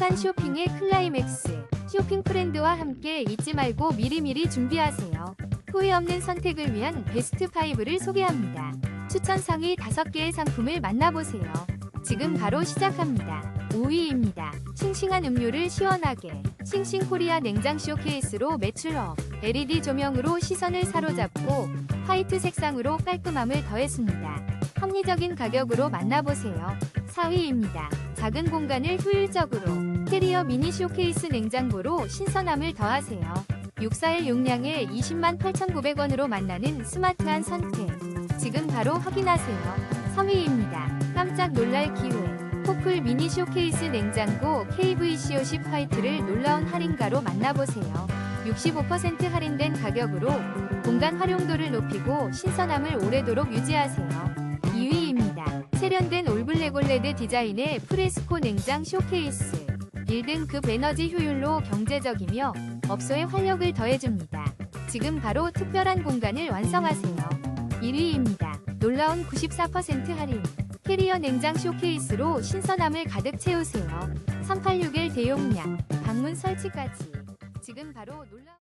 행복한 쇼핑의 클라이맥스. 쇼핑 프렌드와 함께 잊지 말고 미리미리 준비하세요. 후회 없는 선택을 위한 베스트 5를 소개합니다. 추천 상위 5개의 상품을 만나보세요. 지금 바로 시작합니다. 5위입니다. 싱싱한 음료를 시원하게. 싱싱 코리아 냉장 쇼케이스로 매출업. LED 조명으로 시선을 사로잡고 화이트 색상으로 깔끔함을 더했습니다. 합리적인 가격으로 만나보세요. 4위입니다. 작은 공간을 효율적으로 테리어 미니 쇼케이스 냉장고로 신선함을 더하세요. 641 용량에 20만 8,900원으로 만나는 스마트한 선택. 지금 바로 확인하세요. 3위입니다. 깜짝 놀랄 기회. 포클 미니 쇼케이스 냉장고 KVC50 화이트를 놀라운 할인가로 만나보세요. 65% 할인된 가격으로 공간 활용도를 높이고 신선함을 오래도록 유지하세요. 2위입니다. 세련된 올블랙 올레드 디자인의 프레스코 냉장 쇼케이스. 1등급 에너지 효율로 경제적이며 업소의 활력을 더해줍니다. 지금 바로 특별한 공간을 완성하세요. 1위입니다. 놀라운 94% 할인. 캐리어 냉장 쇼케이스로 신선함을 가득 채우세요. 386일 대용량, 방문 설치까지. 지금 바로 놀라